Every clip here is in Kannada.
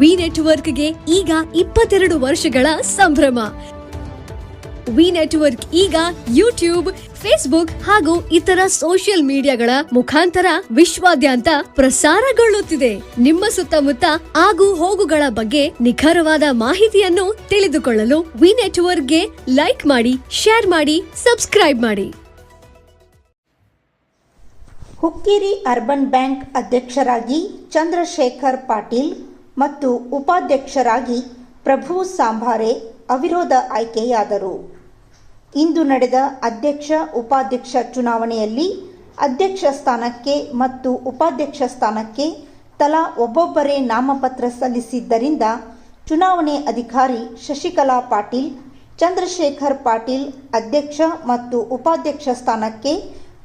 ವಿ ನೆಟ್ವರ್ಕ್ಗೆ ಈಗ ಇಪ್ಪತ್ತೆರಡು ವರ್ಷಗಳ ಸಂಭ್ರಮ. ವಿ ನೆಟ್ವರ್ಕ್ ಈಗ ಯೂಟ್ಯೂಬ್, ಫೇಸ್ಬುಕ್ ಹಾಗೂ ಇತರ ಸೋಷಿಯಲ್ ಮೀಡಿಯಾಗಳ ಮುಖಾಂತರ ವಿಶ್ವಾದ್ಯಂತ ಪ್ರಸಾರಗೊಳ್ಳುತ್ತಿದೆ. ನಿಮ್ಮ ಸುತ್ತಮುತ್ತ ಆಗು ಹೋಗುಗಳ ಬಗ್ಗೆ ನಿಖರವಾದ ಮಾಹಿತಿಯನ್ನು ತಿಳಿದುಕೊಳ್ಳಲು ವಿ ನೆಟ್ವರ್ಕ್ಗೆ ಲೈಕ್ ಮಾಡಿ, ಶೇರ್ ಮಾಡಿ, ಸಬ್ಸ್ಕ್ರೈಬ್ ಮಾಡಿ. ಹುಕ್ಕೇರಿ ಅರ್ಬನ್ ಬ್ಯಾಂಕ್ ಅಧ್ಯಕ್ಷರಾಗಿ ಚಂದ್ರಶೇಖರ್ ಪಾಟೀಲ್ ಮತ್ತು ಉಪಾಧ್ಯಕ್ಷರಾಗಿ ಪ್ರಭು ಸಾಂಭಾರೆ ಅವಿರೋಧ ಆಯ್ಕೆಯಾದರು. ಇಂದು ನಡೆದ ಅಧ್ಯಕ್ಷ ಉಪಾಧ್ಯಕ್ಷ ಚುನಾವಣೆಯಲ್ಲಿ ಅಧ್ಯಕ್ಷ ಸ್ಥಾನಕ್ಕೆ ಮತ್ತು ಉಪಾಧ್ಯಕ್ಷ ಸ್ಥಾನಕ್ಕೆ ತಲಾ ಒಬ್ಬೊಬ್ಬರೇ ನಾಮಪತ್ರ ಸಲ್ಲಿಸಿದ್ದರಿಂದ ಚುನಾವಣೆ ಅಧಿಕಾರಿ ಶಶಿಕಲಾ ಪಾಟೀಲ್, ಚಂದ್ರಶೇಖರ್ ಪಾಟೀಲ್ ಅಧ್ಯಕ್ಷ ಮತ್ತು ಉಪಾಧ್ಯಕ್ಷ ಸ್ಥಾನಕ್ಕೆ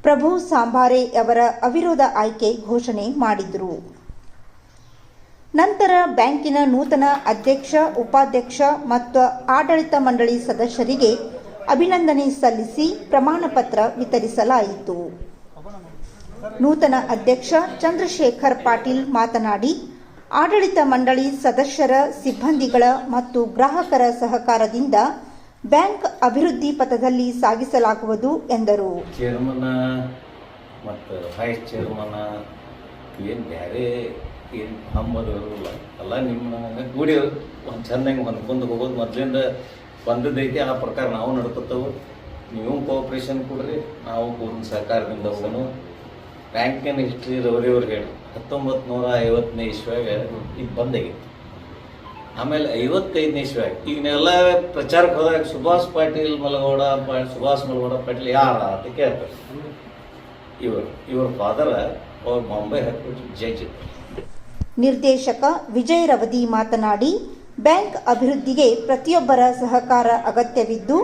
ಪ್ರಭು ಸಾಂಭಾರೆ ಅವರ ಅವಿರೋಧ ಆಯ್ಕೆ ಘೋಷಣೆ ಮಾಡಿದರು. ನಂತರ ಬ್ಯಾಂಕಿನ ನೂತನ ಅಧ್ಯಕ್ಷ, ಉಪಾಧ್ಯಕ್ಷ ಮತ್ತು ಆಡಳಿತ ಮಂಡಳಿ ಸದಸ್ಯರಿಗೆ ಅಭಿನಂದನೆ ಸಲ್ಲಿಸಿ ಪ್ರಮಾಣ ಪತ್ರ ವಿತರಿಸಲಾಯಿತು. ನೂತನ ಅಧ್ಯಕ್ಷ ಚಂದ್ರಶೇಖರ್ ಪಾಟೀಲ್ ಮಾತನಾಡಿ, ಆಡಳಿತ ಮಂಡಳಿ ಸದಸ್ಯರ ಸಿಬ್ಬಂದಿಗಳ ಮತ್ತು ಗ್ರಾಹಕರ ಸಹಕಾರದಿಂದ ಬ್ಯಾಂಕ್ ಅಭಿವೃದ್ಧಿ ಪಥದಲ್ಲಿ ಸಾಗಿಸಲಾಗುವುದು ಎಂದರು. ಚೇರ್ಮನ್ ಮತ್ತು ವೈಸ್ ಚೇರ್ಮನ್ ಏನು ಬೇರೆ ಏನು ಹಮ್ಮದು ಎಲ್ಲ ನಿಮ್ಮ ಕೂಡಿ ಒಂದು ಚೆಂದಂಗೆ ಹೊಂದ್ಕೊಂಡು ಹೋಗೋದು ಮೊದಲಿಂದ ಬಂದದ್ದೈತಿ, ಆ ಪ್ರಕಾರ ನಾವು ನಡ್ಕೊತೇವೆ ನೀವು ಕೋಆಪ್ರೇಷನ್ ಕೊಡ್ರಿ, ನಾವು ಪೂರ್ಣ ಸಹಕಾರದಿಂದ ಹೋಗೋನು ಬ್ಯಾಂಕಿನ ಹಿಸ್ಟ್ರಿ ರವರಿಯವ್ರಿಗೆ ಹೇಳಿ. ಹತ್ತೊಂಬತ್ತು ನೂರ ಐವತ್ತನೇ ಇಸ್ವ್ಯಾಗ ಇದು ಬಂದಾಗಿತ್ತು ಆಮೇಲೆ ಐವತ್ತೈದನೇ ಇಸ್ವ್ಯಾಗ ಈಗನೆಲ್ಲ ಪ್ರಚಾರಕ್ಕೆ ಹೋದಾಗ ಸುಭಾಷ್ ಪಾಟೀಲ್ ಮಲಗೌಡ, ಪಾ- ಸುಭಾಷ್ ಮಲಗೌಡ ಪಾಟೀಲ್ ಯಾರ ಅಂತ ಕೇಳ್ತಾರೆ. ಇವರು, ಇವ್ರ ಫಾದರ ಅವ್ರು ಬಾಂಬೆ ಹೈಕೋರ್ಟ್ ಜಡ್ಜ್ ಇದ್ರು. ನಿರ್ದೇಶಕ ವಿಜಯ್ ರವದಿ ಮಾತನಾಡಿ, ಬ್ಯಾಂಕ್ ಅಭಿವೃದ್ಧಿಗೆ ಪ್ರತಿಯೊಬ್ಬರ ಸಹಕಾರ ಅಗತ್ಯವಿದ್ದು,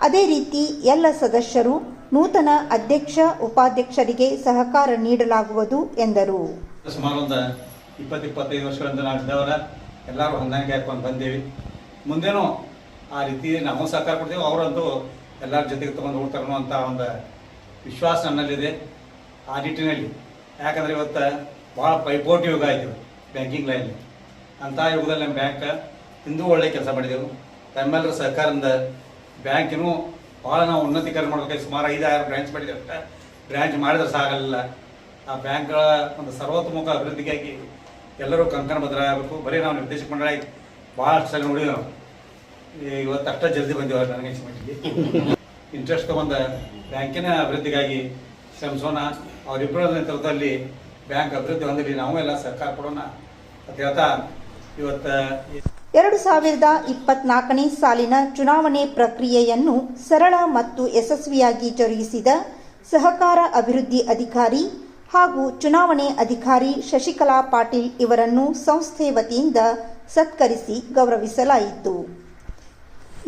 ಅದೇ ರೀತಿ ಎಲ್ಲ ಸದಸ್ಯರು ನೂತನ ಅಧ್ಯಕ್ಷ, ಉಪಾಧ್ಯಕ್ಷರಿಗೆ ಸಹಕಾರ ನೀಡಲಾಗುವುದು ಎಂದರು. ಇಪ್ಪತ್ತು, ಇಪ್ಪತ್ತೈದು ಎಲ್ಲರೂ ಹೊಂದಾಣಿಕೆ ಹಾಕೊಂಡು ಬಂದೇವಿ. ಮುಂದೇನೂ ಆ ರೀತಿ ನಾವು ಸಹಕಾರ ಕೊಡ್ತೀವಿ, ಅವರಂತೂ ಎಲ್ಲರ ಜೊತೆಗೆ ತೊಗೊಂಡು ಹೋಗ್ತಾರೆ ಅನ್ನೋಂಥ ಒಂದು ವಿಶ್ವಾಸ ನನ್ನಲ್ಲಿದೆ. ಆ ನಿಟ್ಟಿನಲ್ಲಿ. ಯಾಕಂದರೆ ಇವತ್ತು ಭಾಳ ಪೈಪೋಟಿ ಯುಗ ಆಯ್ತು. Banking line. ಅಂಥ ಯುಗದಲ್ಲಿ ನಮ್ಮ ಬ್ಯಾಂಕ್ ಇಂದೂ ಒಳ್ಳೆ ಕೆಲಸ ಮಾಡಿದೆವು. ತಮ್ಮೆಲ್ಲರ ಸಹಕಾರದಿಂದ ಬ್ಯಾಂಕಿನೂ ಭಾಳ ನಾವು ಉನ್ನತೀಕರಣ ಮಾಡಬೇಕಾಗಿ ಸುಮಾರು ಐದು ಆರು ಬ್ರಾಂಚ್ ಮಾಡಿದೆ ಬ್ರಾಂಚ್ ಮಾಡಿದ್ರೆ ಸಾಗಲಿಲ್ಲ. ಆ ಬ್ಯಾಂಕ್ಗಳ ಒಂದು ಸರ್ವತೋಮುಖ ಅಭಿವೃದ್ಧಿಗಾಗಿ ಎಲ್ಲರೂ ಕಂಕಣ ಬದ್ಧರಾಗಬೇಕು ಬರೀ ನಾವು ನಿರ್ದೇಶಕ ಮಂಡಳ ಭಾಳಷ್ಟು ಸಲ ನೋಡಿದ್ವಿ ನಾವು. ಇವತ್ತು ಅಷ್ಟೇ ಜಲ್ದಿ ಬಂದಿವ ನನಗೆ ಮಟ್ಟಿಗೆ. ಇಂಟ್ರೆಸ್ಟ್ ತಗೊಂಡ ಬ್ಯಾಂಕಿನ ಅಭಿವೃದ್ಧಿಗಾಗಿ ಶ್ರಮಿಸೋಣ. ಅವರಿಬ್ಬರ ನೇತೃತ್ವದಲ್ಲಿ ಬ್ಯಾಂಕ್ ಅಭಿವೃದ್ಧಿ ಹೊಂದಿರಿ ನಾವು ಎಲ್ಲ ಸರ್ಕಾರ ಕೊಡೋಣ. ಎರಡು ಸಾವಿರದ ಇಪ್ಪತ್ನಾಲ್ಕನೇ ಸಾಲಿನ ಚುನಾವಣೆ ಪ್ರಕ್ರಿಯೆಯನ್ನು ಸರಳ ಮತ್ತು ಯಶಸ್ವಿಯಾಗಿ ಜರುಗಿಸಿದ ಸಹಕಾರ ಅಭಿವೃದ್ಧಿ ಅಧಿಕಾರಿ ಹಾಗೂ ಚುನಾವಣೆ ಅಧಿಕಾರಿ ಶಶಿಕಲಾ ಪಾಟೀಲ್ ಇವರನ್ನು ಸಂಸ್ಥೆ ವತಿಯಿಂದ ಸತ್ಕರಿಸಿ ಗೌರವಿಸಲಾಯಿತು.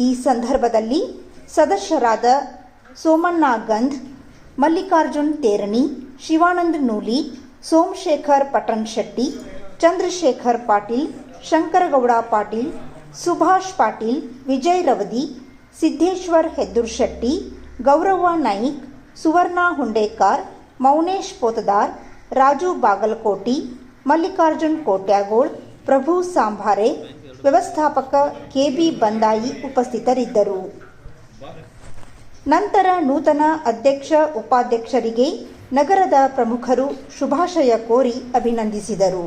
ಈ ಸಂದರ್ಭದಲ್ಲಿ ಸದಸ್ಯರಾದ ಸೋಮಣ್ಣ ಗಂಧ್, ಮಲ್ಲಿಕಾರ್ಜುನ್ ತೇರಣಿ, ಶಿವಾನಂದ್ ನೂಲಿ, ಸೋಮಶೇಖರ್ ಪಟನ್ ಶೆಟ್ಟಿ ಚಂದ್ರಶೇಖರ್ ಪಾಟೀಲ್, ಶಂಕರಗೌಡ ಪಾಟೀಲ್, ಸುಭಾಷ್ ಪಾಟೀಲ್, ವಿಜಯ್ ರವದಿ, ಸಿದ್ದೇಶ್ವರ್ ಹೆದ್ದೂರ್ ಶೆಟ್ಟಿ, ಗೌರವ್ವ ನಾಯಿಕ್, ಸುವರ್ಣ ಹುಂಡೇಕಾರ್, ಮೌನೇಶ್ ಪೋತದಾರ್, ರಾಜು ಬಾಗಲಕೋಟಿ, ಮಲ್ಲಿಕಾರ್ಜುನ್ ಕೋಟ್ಯಾಗೋಳ್, ಪ್ರಭು ಸಾಂಭಾರೆ ವ್ಯವಸ್ಥಾಪಕ ಕೆಬಿ ಬಂದಾಯಿ ಉಪಸ್ಥಿತರಿದ್ದರು. ನಂತರ ನೂತನ ಅಧ್ಯಕ್ಷ ಉಪಾಧ್ಯಕ್ಷರಿಗೆ ನಗರದ ಪ್ರಮುಖರು ಶುಭಾಶಯ ಕೋರಿ ಅಭಿನಂದಿಸಿದರು.